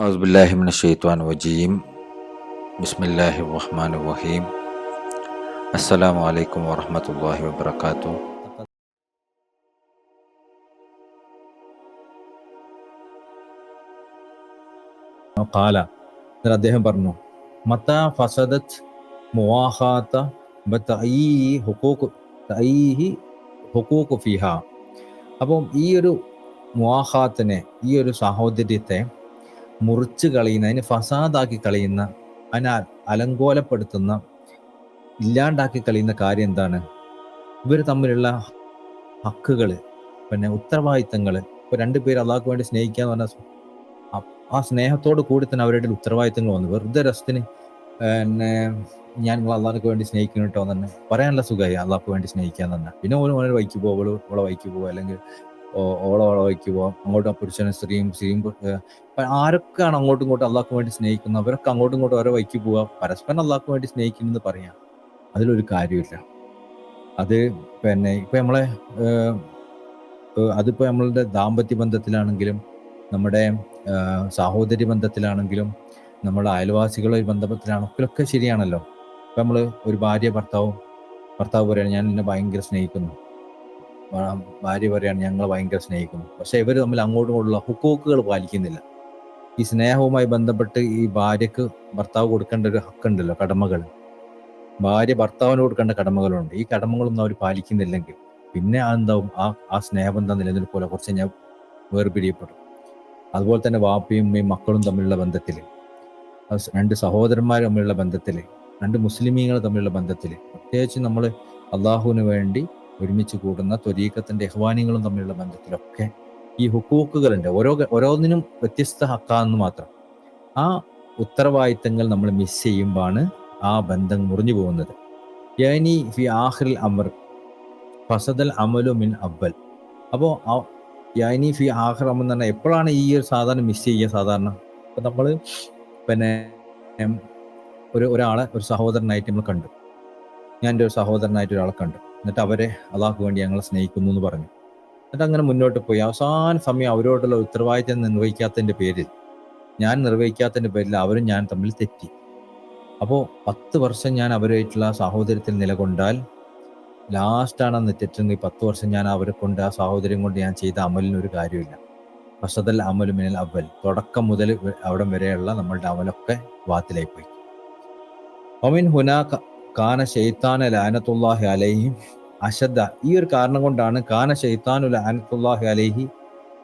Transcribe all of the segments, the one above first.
ഔസ്ബുല്ലാഹിമിൻ ഷെയ്ത്വാൻ വജീം ബിസ്മില്ലാഹി റഹ്മാൻ വഹീം അസ്സലാമു അലൈക്കും വറഹമത്തല്ലാഹി വബർക്കാത്തു കാല എന്നാൽ അദ്ദേഹം പറഞ്ഞു മത ഫസദത് മുവാഹാത്ത ഹുക്കൂഖ് ഫിഹ. അപ്പം ഈ ഒരു മുവാഹാത്തിനെ ഈ ഒരു സാഹോദര്യത്തെ മുറിച്ച് കളയുന്ന അതിന് ഫസാദാക്കി കളയുന്ന അതിനെ അലങ്കോലപ്പെടുത്തുന്ന ഇല്ലാണ്ടാക്കി കളയുന്ന കാര്യം എന്താണ്? ഇവർ തമ്മിലുള്ള ഹക്കുകൾ പിന്നെ ഉത്തരവാദിത്തങ്ങൾ ഇപ്പൊ രണ്ടുപേര് അള്ളാഹ്ക്ക് വേണ്ടി സ്നേഹിക്കുക എന്ന് പറഞ്ഞാൽ ആ- സ്നേഹത്തോട് കൂടി തന്നെ അവരുടെ ഉത്തരവാദിത്തങ്ങൾ വന്നു. വെറുതെ രസത്തിന് പിന്നെ ഞാൻ നിങ്ങൾ അള്ളാഹ്ക്ക് വേണ്ടി സ്നേഹിക്കുന്നു കേട്ടോ തന്നെ പറയാനുള്ള സുഖമായി അള്ളാഹ്ക്ക് വേണ്ടി സ്നേഹിക്കാൻ തന്നെ പിന്നെ ഓരോ ഓരോ വൈക്ക് പോവുള്ളൂ ഓൾ വൈക്ക് പോവുക അല്ലെങ്കിൽ ഓളെ ഓളെ വൈക്ക് പോവാം. അങ്ങോട്ടും പുരുഷനും സ്ത്രീയും സ്ത്രീയും ആരൊക്കെയാണ് അങ്ങോട്ടും ഇങ്ങോട്ടും അള്ളാഹ്ക്ക് വേണ്ടി സ്നേഹിക്കുന്നത്? അവരൊക്കെ അങ്ങോട്ടും ഇങ്ങോട്ടും ഓരോ വൈക്ക് പോവാ. പരസ്പരം അള്ളാഹ്ക്ക് വേണ്ടി സ്നേഹിക്കുന്നെന്ന് പറയാം. അതിലൊരു കാര്യമില്ല. അത് പിന്നെ ഇപ്പൊ നമ്മളെ അതിപ്പോ നമ്മളുടെ ദാമ്പത്യ ബന്ധത്തിലാണെങ്കിലും നമ്മുടെ സഹോദരി ബന്ധത്തിലാണെങ്കിലും നമ്മുടെ അയൽവാസികളെ ബന്ധത്തിലാണെങ്കിലും ഒക്കെ ശരിയാണല്ലോ. ഇപ്പൊ നമ്മൾ ഒരു ഭാര്യ ഭർത്താവും ഭർത്താവ് പറയാണ് ഞാൻ നിന്നെ ഭയങ്കര സ്നേഹിക്കുന്നു. ഭാര്യ പറയാണ് ഞങ്ങൾ ഭയങ്കര സ്നേഹിക്കുന്നു. പക്ഷെ ഇവർ തമ്മിൽ അങ്ങോട്ടും ഇങ്ങോട്ടുള്ള ഹുക്കോക്കുകൾ പാലിക്കുന്നില്ല. ഈ സ്നേഹവുമായി ബന്ധപ്പെട്ട് ഈ ഭാര്യക്ക് ഭർത്താവ് കൊടുക്കേണ്ട ഒരു ഹക്കുണ്ടല്ലോ കടമകൾ ഭാര്യ ഭർത്താവിന് കൊടുക്കേണ്ട കടമകളുണ്ട്. ഈ കടമകളൊന്നും അവർ പാലിക്കുന്നില്ലെങ്കിൽ പിന്നെ എന്താവും ആ ആ സ്നേഹബന്ധം നിലനിൽക്കൂല കുറച്ച് ഞാൻ വേർപിരിയപ്പെടും. അതുപോലെ തന്നെ വാപ്പയും ഉമ്മയും മക്കളും തമ്മിലുള്ള ബന്ധത്തിൽ രണ്ട് സഹോദരന്മാർ തമ്മിലുള്ള ബന്ധത്തിൽ രണ്ട് മുസ്ലിമീങ്ങൾ തമ്മിലുള്ള ബന്ധത്തിൽ പ്രത്യേകിച്ച് നമ്മൾ അള്ളാഹുവിന് വേണ്ടി ഒരുമിച്ച് കൂടുന്ന ത്വരീക്കത്തിന്റെ ഇഹ്വാനികളും തമ്മിലുള്ള ബന്ധത്തിലൊക്കെ ഈ ഹുക്കൂക്കുകളുണ്ട്. ഓരോ ഓരോന്നിനും വ്യത്യസ്ത ഹക്കാന്ന് മാത്രം. ആ ഉത്തരവാദിത്തങ്ങൾ നമ്മൾ മിസ് ചെയ്യുമ്പോഴാണ് ആ ബന്ധം മുറിഞ്ഞു പോകുന്നത്. യാനി ഫി ആഖിൽ അമർ ഫസദൽ അമലു മിൻ അബ്ബൽ അപ്പോൾ യാനി ഫി ആഖിർ അമർ എന്ന് പറഞ്ഞാൽ എപ്പോഴാണ് ഈ ഒരു സാധാരണ മിസ് ചെയ്യുക സാധാരണ? ഇപ്പം നമ്മൾ പിന്നെ ഒരു ഒരാളെ ഒരു സഹോദരനായിട്ട് നമ്മൾ കണ്ടു. ഞാൻ എന്റെ ഒരു സഹോദരനായിട്ട് ഒരാളെ കണ്ടു. എന്നിട്ട് അവരെ അള്ളാഹ്ക്ക് വേണ്ടി ഞങ്ങളെ സ്നേഹിക്കുന്നു എന്ന് പറഞ്ഞു. എന്നിട്ട് അങ്ങനെ മുന്നോട്ട് പോയി. അവസാന സമയം അവരോടുള്ള ഉത്തരവാദിത്തം നിർവഹിക്കാത്തതിന്റെ പേരിൽ ഞാൻ നിർവഹിക്കാത്തതിന്റെ പേരിൽ അവരും ഞാൻ തമ്മിൽ തെറ്റി. അപ്പോൾ പത്ത് വർഷം ഞാൻ അവരുമായിട്ടുള്ള സാഹോദര്യത്തിൽ നിലകൊണ്ടാൽ ലാസ്റ്റാണ് അന്ന് ഈ പത്ത് വർഷം ഞാൻ അവരെ കൊണ്ട് ആ സാഹോദര്യം കൊണ്ട് ഞാൻ ചെയ്ത അമലിന് ഒരു കാര്യമില്ല ഫസദൽ അമലു മിനൽ അവൽ തുടക്കം മുതൽ അവിടം വരെയുള്ള നമ്മളുടെ അമലൊക്കെ വാത്തിലായി പോയി ഒമിൻ ഹുനാ കാന ഷെയ്ത്താന ലാനത്തുല്ലാഹി അലൈഹി അശദ്ദ ഈ ഒരു കാരണം കൊണ്ടാണ് കാന ഷെയ്ത്താനു ലാനത്തുല്ലാഹി അലൈഹി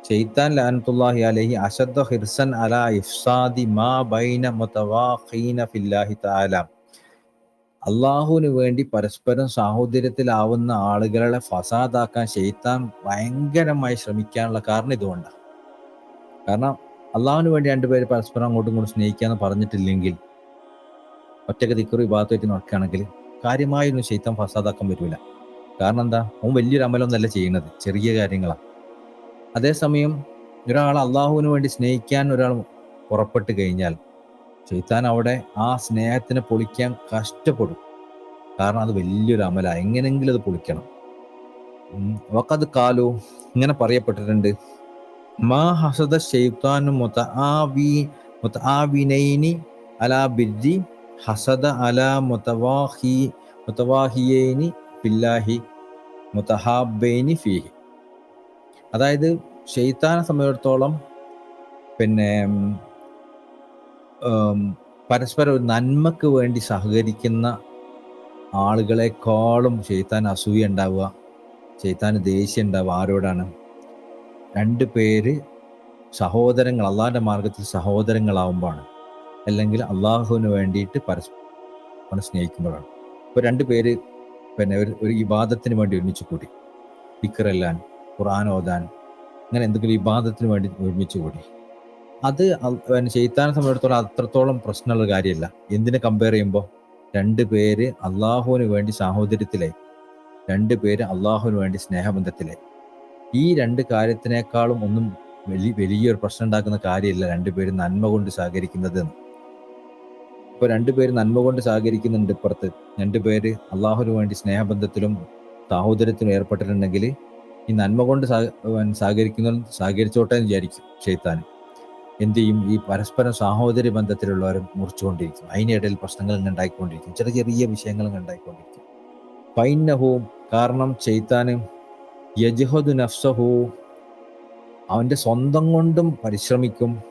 ഷെയ്ത്താൻ ലാനത്തുല്ലാഹി അലൈഹി അശദ്ദ ഹിർസൻ അല ഇഫ്സാദി മാ ബൈന മുതവാഖീന ഫില്ലാഹി തആല. അള്ളാഹുവിന് വേണ്ടി പരസ്പരം സാഹോദര്യത്തിലാവുന്ന ആളുകളെ ഫസാദാക്കാൻ ഷെയ്ത്താൻ ഭയങ്കരമായി ശ്രമിക്കാനുള്ള കാരണം ഇതുകൊണ്ടാണ്. കാരണം അള്ളാഹുവിന് വേണ്ടി രണ്ടുപേര് പരസ്പരം അങ്ങോട്ടും ഇങ്ങോട്ടും സ്നേഹിക്കാന്ന് പറഞ്ഞിട്ടില്ലെങ്കിൽ ഒറ്റയ്ക്ക് തിക്കുറി ഭാഗത്തായിട്ട് നടക്കുകയാണെങ്കിൽ കാര്യമായൊന്നും ശൈത്യം ഫസാദാക്കാൻ പറ്റൂല. കാരണം എന്താ? അവൻ വലിയൊരു അമലൊന്നല്ല ചെയ്യുന്നത്. ചെറിയ കാര്യങ്ങളാണ് അതേസമയം ഒരാൾ അള്ളാഹുവിന് വേണ്ടി സ്നേഹിക്കാൻ ഒരാൾ പുറപ്പെട്ട് കഴിഞ്ഞാൽ ചെയ്താൻ അവിടെ ആ സ്നേഹത്തിനെ പൊളിക്കാൻ കഷ്ടപ്പെടും. കാരണം അത് വലിയൊരു അമല. എങ്ങനെങ്കിലും അത് പൊളിക്കണം. അവക്കത് കാലു ഇങ്ങനെ പറയപ്പെട്ടിട്ടുണ്ട്. മാ ഹസദ മുതആവി മുതആവിനൈനി അലാ ഹസദ അല മുതവാഹി മുത്തവാഹിയേനി ഫില്ലാഹി മുതഹാബൈനി ഫീഹി. അതായത് ഷെയ്ത്താനെ സംബന്ധിച്ചിടത്തോളം പിന്നെ പരസ്പരം ഒരു നന്മക്ക് വേണ്ടി സഹകരിക്കുന്ന ആളുകളെക്കാളും ഷെയ്ത്താൻ അസൂയ ഉണ്ടാവുക ഷെയ്ത്താന് ദേഷ്യം ഉണ്ടാവുക ആരോടാണ്? രണ്ട് പേര് സഹോദരങ്ങൾ അള്ളാഹിന്റെ മാർഗത്തിൽ സഹോദരങ്ങളാവുമ്പോഴാണ്. അല്ലെങ്കിൽ അള്ളാഹുവിന് വേണ്ടിയിട്ട് പരസ്പരം സ്നേഹിക്കുമ്പോഴാണ്. ഇപ്പോൾ രണ്ട് പേര് പിന്നെ ഒരു ഒരു ഇബാദത്തിന് വേണ്ടി ഒരുമിച്ച് കൂടി. ദിക്കറെല്ലാൻ ഖുർആൻ ഓതാൻ അങ്ങനെ എന്തെങ്കിലും ഇബാദത്തിന് വേണ്ടി ഒരുമിച്ച് കൂടി. അത് പിന്നെ ചെയ്ത്താനെ സംബന്ധിച്ചിടത്തോളം അത്രത്തോളം പ്രശ്നമുള്ള കാര്യമല്ല. എന്തിനെ കമ്പയർ ചെയ്യുമ്പോൾ രണ്ട് പേര് അള്ളാഹുവിന് വേണ്ടി സാഹോദര്യത്തിലായി. രണ്ട് പേര് അള്ളാഹുവിന് വേണ്ടി സ്നേഹബന്ധത്തിലായി. ഈ രണ്ട് കാര്യത്തിനേക്കാളും ഒന്നും വലിയ വലിയൊരു പ്രശ്നം ഉണ്ടാക്കുന്ന കാര്യമില്ല രണ്ടുപേരും നന്മ കൊണ്ട് സഹകരിക്കുന്നത് എന്ന്. ഇപ്പൊ രണ്ടുപേര് നന്മ കൊണ്ട് സഹകരിക്കുന്നുണ്ട് ഇപ്പുറത്ത്. രണ്ടുപേര് അള്ളാഹുവിന് വേണ്ടി സ്നേഹബന്ധത്തിലും സാഹോദര്യത്തിലും ഏർപ്പെട്ടിട്ടുണ്ടെങ്കിൽ ഈ നന്മ കൊണ്ട് സഹ- സഹകരിക്കുന്ന സഹകരിച്ചോട്ടെ എന്ന് വിചാരിക്കും ഷെയ്ത്താൻ എന്ത് ചെയ്യും? ഈ പരസ്പരം സാഹോദര്യ ബന്ധത്തിലുള്ളവരും മുറിച്ചുകൊണ്ടിരിക്കും. അതിനിടയിൽ പ്രശ്നങ്ങൾ ഉണ്ടായിക്കൊണ്ടിരിക്കും. ചെറിയ ചെറിയ വിഷയങ്ങൾ ഉണ്ടായിക്കൊണ്ടിരിക്കും. പൈനഹവും കാരണം ചെയ്താനും യജഹദു നഫ്സഹു അവന്റെ സ്വന്തം കൊണ്ടും പരിശ്രമിക്കും.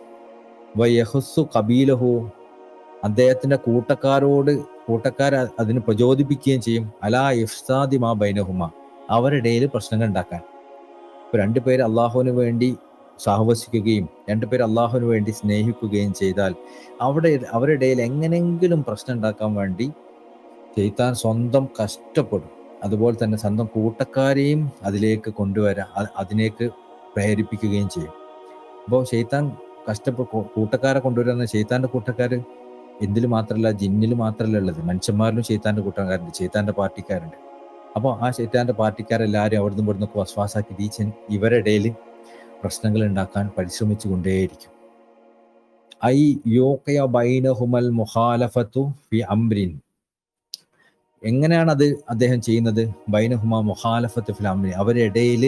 വയഹസ്സു കബീലഹു അദ്ദേഹത്തിന്റെ കൂട്ടക്കാരോട് കൂട്ടക്കാർ അതിന് പ്രചോദിപ്പിക്കുകയും ചെയ്യും. അലാ ഇഫ്സാദി മാ ബൈനഹുമ. അവരുടെ ഇടയിൽ പ്രശ്നങ്ങൾ ഉണ്ടാക്കാൻ. ഇപ്പൊ രണ്ടുപേര് അള്ളാഹുവിന് വേണ്ടി സഹവസിക്കുകയും രണ്ടുപേർ അള്ളാഹുവിന് വേണ്ടി സ്നേഹിക്കുകയും ചെയ്താൽ അവിടെ അവരുടെ ഇടയിൽ എങ്ങനെങ്കിലും പ്രശ്നം ഉണ്ടാക്കാൻ വേണ്ടി ചെയ്താൻ സ്വന്തം കഷ്ടപ്പെടും. അതുപോലെ തന്നെ സ്വന്തം കൂട്ടക്കാരെയും അതിലേക്ക് കൊണ്ടുവരാ അതിലേക്ക് പ്രേരിപ്പിക്കുകയും ചെയ്യും. അപ്പോൾ ചെയ്താൻ കഷ്ടപ്പെ കൂട്ടക്കാരെ കൊണ്ടുവരുന്ന ചെയ്താന്റെ കൂട്ടക്കാര് എന്തിൽ മാത്രമല്ല ജിന്നിൽ മാത്രമല്ല ഉള്ളത്. മനുഷ്യന്മാരിലും ഷെയ്ത്താന്റെ കൂട്ടക്കാരുണ്ട് ഷെയ്ത്താന്റെ പാർട്ടിക്കാരുണ്ട്. അപ്പോൾ ആ ഷെയ്ത്താന്റെ പാർട്ടിക്കാരെല്ലാവരും അവിടുന്ന് ഇവിടുന്ന് വസ്വാസാക്കി ടീച്ചൻ ഇവരുടെ ഇടയിൽ പ്രശ്നങ്ങൾ ഉണ്ടാക്കാൻ പരിശ്രമിച്ചു കൊണ്ടേയിരിക്കും. ഐ യോക്കയ ബൈനഹുമൽ മുഹാലഫത്തു ഫി അംറിൻ എങ്ങനെയാണ് അത് അദ്ദേഹം ചെയ്യുന്നത്? ബൈനഹുമ മുഹാലഫത്ത് ഫിൽ അംറിൻ അവരുടെ ഇടയിൽ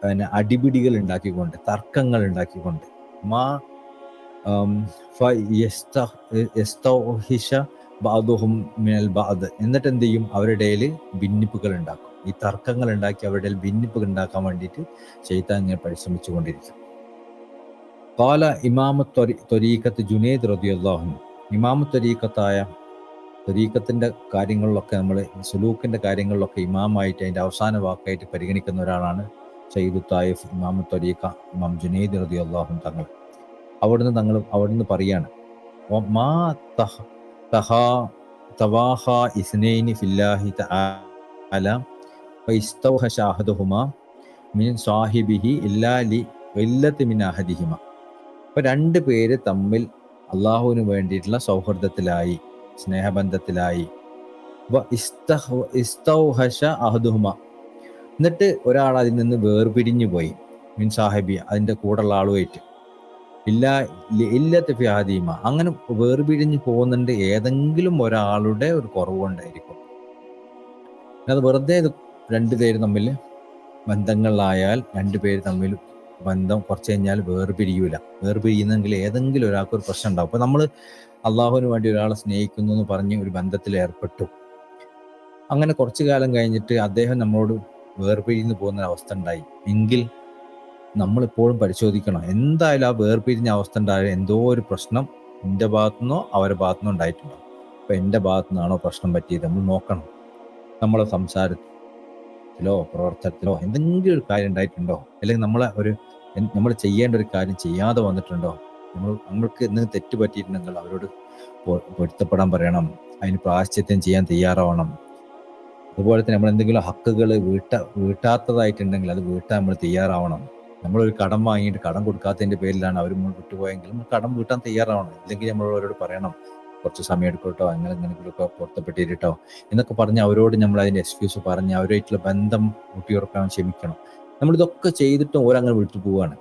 പിന്നെ അടിപിടികൾ ഉണ്ടാക്കിക്കൊണ്ട് തർക്കങ്ങൾ ഉണ്ടാക്കിക്കൊണ്ട്. മാ ബഅദുഹും മിനൽ ബഅദ് എന്നിട്ട് എന്ത് ചെയ്യും? അവരുടെ ഇടയിൽ ഭിന്നിപ്പുകൾ ഉണ്ടാക്കും. ഈ തർക്കങ്ങൾ ഉണ്ടാക്കി അവരുടെ ഇടയിൽ ഭിന്നിപ്പുകൾ ഉണ്ടാക്കാൻ വേണ്ടിയിട്ട് ചെയ്താൻ ഇങ്ങനെ പരിശ്രമിച്ചു കൊണ്ടിരിക്കും കാല ഇമാമ ത്വരീക്കത്ത് ജുനേദ് റതിയുള്ളാഹു ഇമാമ ത്വരീക്കത്തായ ത്വരീക്കത്തിന്റെ കാര്യങ്ങളിലൊക്കെ നമ്മൾ സുലൂക്കിന്റെ കാര്യങ്ങളിലൊക്കെ ഇമാമായിട്ട് അതിന്റെ അവസാന വാക്കായിട്ട് പരിഗണിക്കുന്ന ഒരാളാണ് സയ്യിദ് തായിഫ് ഇമാമ ത്വരീക്ക ഇമാം ജുനൈദ് റതിയുള്ളാഹു തങ്ങൾ. അവിടുന്ന് തങ്ങൾ അവിടുന്ന് പറയാണ്. "വ മാ തഹ- തവാഹ ഇസ്നൈനി ഫില്ലാഹി തആല ഫൈസ്തൗഹ ഷാഹദുഹുമ മിൻ സാഹിബിഹി ഇല്ലാ ലി ഇല്ലത്ത് മിൻ അഹദിഹിമ. അപ്പൊ രണ്ട് പേര് തമ്മിൽ അള്ളാഹുവിന് വേണ്ടിയിട്ടുള്ള സൗഹൃദത്തിലായി സ്നേഹബന്ധത്തിലായി. വ ഇസ്തഹ- ഇസ്തൗഹശ അഹദുഹുമ. എന്നിട്ട് ഒരാൾ അതിൽ നിന്ന് വേർപിരിഞ്ഞു പോയി മിൻ സാഹിബി അതിന്റെ കൂടെയുള്ള ആളുമായിട്ട്. ഇല്ല ഇല്ലാത്ത ഫിയാദീമ അങ്ങനെ വേർപിരിഞ്ഞു പോകുന്നുണ്ട് ഏതെങ്കിലും ഒരാളുടെ ഒരു കുറവുണ്ടായിരിക്കും. അത് വെറുതെ ഇത് രണ്ടുപേര് തമ്മിൽ ബന്ധങ്ങളിലായാൽ രണ്ടുപേര് തമ്മിൽ ബന്ധം കുറച്ച് കഴിഞ്ഞാൽ വേർപിരിയൂല. വേർപിരിയുന്നെങ്കിൽ ഏതെങ്കിലും ഒരാൾക്ക് ഒരു പ്രശ്നം ഉണ്ടാവും. അപ്പൊ നമ്മൾ അള്ളാഹുവിന് വേണ്ടി ഒരാളെ സ്നേഹിക്കുന്നു എന്ന് പറഞ്ഞ് ഒരു ബന്ധത്തിൽ ഏർപ്പെട്ടു. അങ്ങനെ കുറച്ചു കാലം കഴിഞ്ഞിട്ട് അദ്ദേഹം നമ്മളോട് വേർപിരിഞ്ഞു പോകുന്ന അവസ്ഥ ഉണ്ടായി. എങ്കിൽ നമ്മളിപ്പോഴും പരിശോധിക്കണം. എന്തായാലും ആ വേർപിരിഞ്ഞ അവസ്ഥ ഉണ്ടായാലും എന്തോ ഒരു പ്രശ്നം എന്റെ ഭാഗത്തുനിന്നോ അവരുടെ ഭാഗത്തുനിന്നോ ഉണ്ടായിട്ടുണ്ടോ അപ്പം എന്റെ ഭാഗത്തു നിന്നാണോ പ്രശ്നം പറ്റിയത്? നമ്മൾ നോക്കണം. നമ്മളെ സംസാരത്തിലോ പ്രവർത്തനത്തിലോ എന്തെങ്കിലും ഒരു കാര്യം ഉണ്ടായിട്ടുണ്ടോ? അല്ലെങ്കിൽ നമ്മളെ ഒരു നമ്മൾ ചെയ്യേണ്ട ഒരു കാര്യം ചെയ്യാതെ വന്നിട്ടുണ്ടോ? നമ്മൾ നമ്മൾക്ക് എന്തെങ്കിലും തെറ്റ് പറ്റിയിട്ടുണ്ടെങ്കിൽ അവരോട് പൊരുത്തപ്പെടാൻ പറയണം. അതിന് പ്രാശ്ചിത്യം ചെയ്യാൻ തയ്യാറാവണം. അതുപോലെ തന്നെ നമ്മൾ എന്തെങ്കിലും ഹക്കുകൾ വീട്ട വീട്ടാത്തതായിട്ടുണ്ടെങ്കിൽ അത് വീട്ടാൻ നമ്മൾ തയ്യാറാവണം. നമ്മളൊരു കടം വാങ്ങിയിട്ട് കടം കൊടുക്കാത്തതിന്റെ പേരിലാണ് അവർ വിട്ടുപോയെങ്കിലും കടം വീട്ടാൻ തയ്യാറാവണം. ഇല്ലെങ്കിൽ നമ്മൾ അവരോട് പറയണം കുറച്ച് സമയം എടുക്കട്ടോ അങ്ങനെ എന്തെങ്കിലുമൊക്കെ പൊരുത്തപ്പെട്ടിട്ടോ എന്നൊക്കെ പറഞ്ഞ് അവരോട് നമ്മൾ അതിന്റെ എക്സ്ക്യൂസ് പറഞ്ഞ് അവരായിട്ടുള്ള ബന്ധം ഊട്ടിയുറക്കാൻ ക്ഷമിക്കണം. നമ്മളിതൊക്കെ ചെയ്തിട്ടും ഓരങ്ങനെ വിട്ടു പോവുകയാണ്.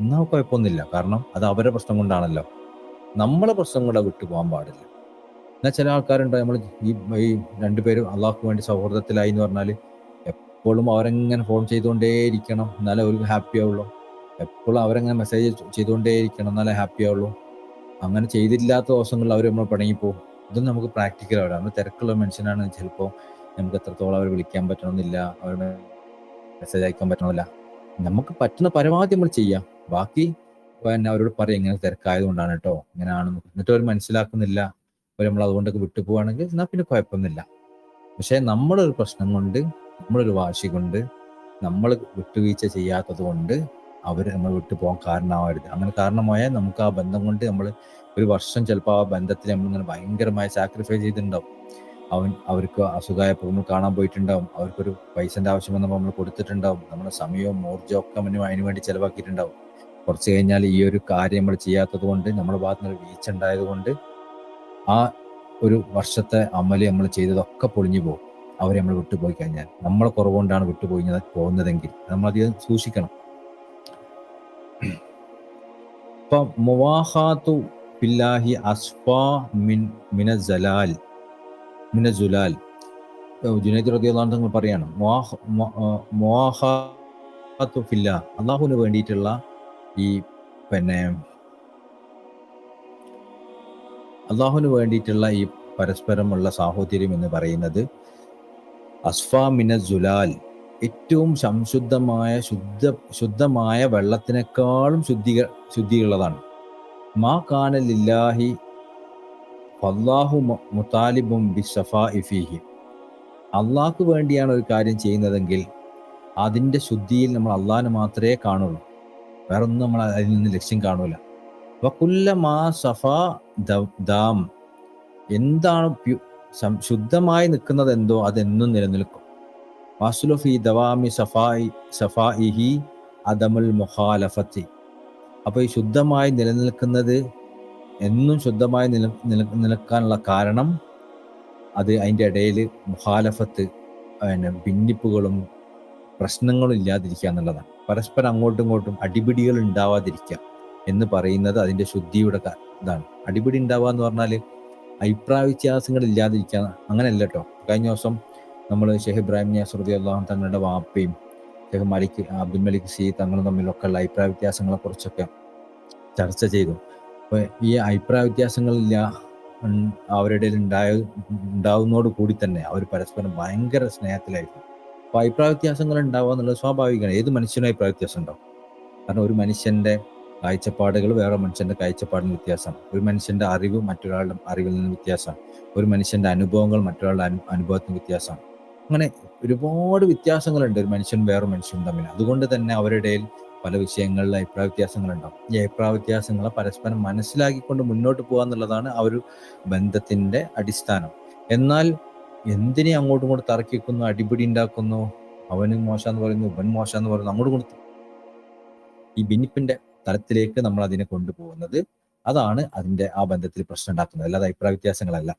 എന്നാൽ കുഴപ്പമൊന്നുമില്ല. കാരണം അത് അവരുടെ പ്രശ്നം കൊണ്ടാണല്ലോ. നമ്മളെ പ്രശ്നം കൊണ്ട് വിട്ടു പോകാൻ പാടില്ല. എന്നാൽ ചില ആൾക്കാരുണ്ടോ നമ്മൾ ഈ ഈ രണ്ടുപേരും അള്ളാഹ്ക്ക് വേണ്ടി സൗഹൃദത്തിലായി എന്ന് പറഞ്ഞാൽ എപ്പോഴും അവരെങ്ങനെ ഫോൺ ചെയ്തുകൊണ്ടേയിരിക്കണം. എന്നാലേ അവർക്ക് ഹാപ്പി ആവുള്ളൂ. എപ്പോഴും അവരെങ്ങനെ മെസ്സേജ് ചെയ്തുകൊണ്ടേയിരിക്കണം. എന്നാലേ ഹാപ്പി ആവുള്ളൂ. അങ്ങനെ ചെയ്തില്ലാത്ത ദിവസങ്ങളിൽ അവർ നമ്മൾ പിണങ്ങിപ്പോവും. ഇതൊന്നും നമുക്ക് പ്രാക്ടിക്കൽ ആവില്ല. നമ്മൾ തിരക്കുള്ള മനുഷ്യനാണ്. ചിലപ്പോൾ നമുക്ക് എത്രത്തോളം അവർ വിളിക്കാൻ പറ്റണമെന്നില്ല. അവരുടെ മെസ്സേജ് അയക്കാൻ പറ്റണമെന്നില്ല. നമുക്ക് പറ്റുന്ന പരമാവധി നമ്മൾ ചെയ്യാം. ബാക്കി പിന്നെ അവരോട് പറയും ഇങ്ങനെ തിരക്കായതുകൊണ്ടാണ് കേട്ടോ ഇങ്ങനെയാണ് എന്നിട്ട് അവർ മനസ്സിലാക്കുന്നില്ല. അവർ നമ്മൾ അതുകൊണ്ടൊക്കെ വിട്ടു പോവുകയാണെങ്കിൽ എന്നാൽ പിന്നെ കുഴപ്പമൊന്നുമില്ല. പക്ഷെ നമ്മളൊരു പ്രശ്നം കൊണ്ട് നമ്മളൊരു വാശി കൊണ്ട് നമ്മൾ വിട്ടുവീഴ്ച ചെയ്യാത്തത് കൊണ്ട് അവർ നമ്മൾ വിട്ടു പോകാൻ കാരണമാവരുത്. അങ്ങനെ കാരണമായാൽ നമുക്ക് ആ ബന്ധം കൊണ്ട് നമ്മൾ ഒരു വർഷം ചിലപ്പോൾ ആ ബന്ധത്തിൽ നമ്മളിങ്ങനെ ഭയങ്കരമായ സാക്രിഫൈസ് ചെയ്തിട്ടുണ്ടാവും. അവൻ അവർക്ക് അസുഖമായപ്പോൾ നമ്മൾ കാണാൻ പോയിട്ടുണ്ടാവും. അവർക്കൊരു പൈസന്റെ ആവശ്യം വന്നപ്പോൾ നമ്മൾ കൊടുത്തിട്ടുണ്ടാവും. നമ്മുടെ സമയവും ഊർജവും ഒക്കെ മുന്നേ അതിന് വേണ്ടി ചിലവാക്കിയിട്ടുണ്ടാവും. കുറച്ച് കഴിഞ്ഞാൽ ഈ ഒരു കാര്യം നമ്മൾ ചെയ്യാത്തത് കൊണ്ട് നമ്മുടെ ഭാഗത്ത് നിന്ന് വീഴ്ച ഉണ്ടായത് കൊണ്ട് ആ ഒരു വർഷത്തെ അമൽ നമ്മൾ ചെയ്തതൊക്കെ പൊളിഞ്ഞു പോകും. അവർ നമ്മൾ വിട്ടുപോയി കഴിഞ്ഞാൽ നമ്മൾ കുറവുകൊണ്ടാണ് വിട്ടുപോയി പോകുന്നതെങ്കിൽ നമ്മൾ അധികം സൂക്ഷിക്കണം. ഇപ്പൊ മുവാഹാത്തു ബില്ലാഹി അസ്ഫാ മിൻ മിന ജലാൽ മിന ജുലാൽ. ജുനൈദ് റദിയുള്ള പറയാണ് മുവാഹാത്തു ഫില്ല അള്ളാഹുവിന് വേണ്ടിയിട്ടുള്ള ഈ പിന്നെ അള്ളാഹുവിന് വേണ്ടിയിട്ടുള്ള ഈ പരസ്പരമുള്ള സാഹോദര്യം എന്ന് പറയുന്നത് അസ്ഫാമിന ജുലാൽ ഏറ്റവും സംശുദ്ധമായ ശുദ്ധ ശുദ്ധമായ വെള്ളത്തിനേക്കാളും ശുദ്ധി ശുദ്ധിയുള്ളതാണ്. മാ കാനലില്ലാഹി ഫല്ലാഹു മുത്താലിബും ബി സഫാ അള്ളാഹ്ക്ക് വേണ്ടിയാണ് ഒരു കാര്യം ചെയ്യുന്നതെങ്കിൽ അതിന്റെ ശുദ്ധിയിൽ നമ്മൾ അള്ളാഹിനെ മാത്രമേ കാണുള്ളൂ. വേറെ ഒന്നും നമ്മൾ അതിൽ നിന്ന് ലക്ഷ്യം കാണൂല. വക്കുല്ല മാ സഫാ ദാം എന്താണ് ശുദ്ധമായി നിൽക്കുന്നത് എന്തോ അതെന്നും നിലനിൽക്കും. വാസുലുഫി ദവാമി സഫായി സഫായിഹി അദമുൽ മുഖാലഫത്തി. അപ്പോൾ ഈ ശുദ്ധമായി നിലനിൽക്കുന്നത് എന്നും ശുദ്ധമായി നില നില നിൽക്കാനുള്ള കാരണം അത് അതിന്റെ ഇടയിൽ മുഖാലഫത്ത് പിന്നെ ഭിന്നിപ്പുകളും പ്രശ്നങ്ങളും ഇല്ലാതിരിക്കുക എന്നുള്ളതാണ്. പരസ്പരം അങ്ങോട്ടും ഇങ്ങോട്ടും അടിപിടികൾ ഉണ്ടാവാതിരിക്കുക എന്ന് പറയുന്നത് അതിന്റെ ശുദ്ധിയുടെ ഇതാണ്. അടിപിടി ഉണ്ടാവുക എന്ന് പറഞ്ഞാൽ അഭിപ്രായ വ്യത്യാസങ്ങൾ ഇല്ലാതിരിക്കുക അങ്ങനെയല്ല കേട്ടോ കഴിഞ്ഞ ദിവസം നമ്മൾ ഷെഹ് ഇബ്രാഹിം നിയാസുറുദി അള്ളാഹു തങ്ങളുടെ വാപ്പയും ഷെഹ് മലിക് അബ്ദുൽ മലിക് സി തങ്ങളും തമ്മിലൊക്കെ ഉള്ള അഭിപ്രായ വ്യത്യാസങ്ങളെ കുറിച്ചൊക്കെ ചർച്ച ചെയ്തു. അപ്പോൾ ഈ അഭിപ്രായ വ്യത്യാസങ്ങളില്ല അവരുടെ ഉണ്ടായ ഉണ്ടാവുന്നതോട് കൂടി തന്നെ അവർ പരസ്പരം ഭയങ്കര സ്നേഹത്തിലായിരുന്നു അപ്പോൾ അഭിപ്രായ വ്യത്യാസങ്ങൾ ഉണ്ടാവുക എന്നുള്ളത് സ്വാഭാവികമാണ്. ഏത് മനുഷ്യനും അഭിപ്രായ വ്യത്യാസം ഉണ്ടാവും. കാരണം ഒരു മനുഷ്യന്റെ കാഴ്ചപ്പാടുകൾ വേറെ മനുഷ്യന്റെ കാഴ്ചപ്പാടിന് വ്യത്യാസം. ഒരു മനുഷ്യന്റെ അറിവ് മറ്റൊരാളുടെ അറിവിൽ നിന്ന് വ്യത്യാസം. ഒരു മനുഷ്യന്റെ അനുഭവങ്ങൾ മറ്റൊരാളുടെ അനു അനുഭവത്തിന് വ്യത്യാസം. അങ്ങനെ ഒരുപാട് വ്യത്യാസങ്ങളുണ്ട് ഒരു മനുഷ്യൻ വേറെ മനുഷ്യനും തമ്മിൽ. അതുകൊണ്ട് തന്നെ അവരുടെ പല വിഷയങ്ങളിൽ അഭിപ്രായ വ്യത്യാസങ്ങളുണ്ടാവും. ഈ അഭിപ്രായ വ്യത്യാസങ്ങളെ പരസ്പരം മനസ്സിലാക്കിക്കൊണ്ട് മുന്നോട്ട് പോകുക എന്നുള്ളതാണ് ആ ഒരു ബന്ധത്തിന്റെ അടിസ്ഥാനം. എന്നാൽ എന്തിനെ അങ്ങോട്ടും ഇങ്ങോട്ട് തർക്കിക്കുന്നു അടിപിടി ഉണ്ടാക്കുന്നു? അവന് എന്ന് പറയുന്നു ഇവൻ എന്ന് പറയുന്നു അങ്ങോട്ടും ഈ ഭിന്നിപ്പിന്റെ തലത്തിലേക്ക് നമ്മൾ അതിനെ കൊണ്ടുപോകുന്നത്. അതാണ് അതിന്റെ ആ ബന്ധത്തിൽ പ്രശ്നം ഉണ്ടാക്കുന്നത്. അല്ലാതെ അഭിപ്രായ വ്യത്യാസങ്ങളല്ല.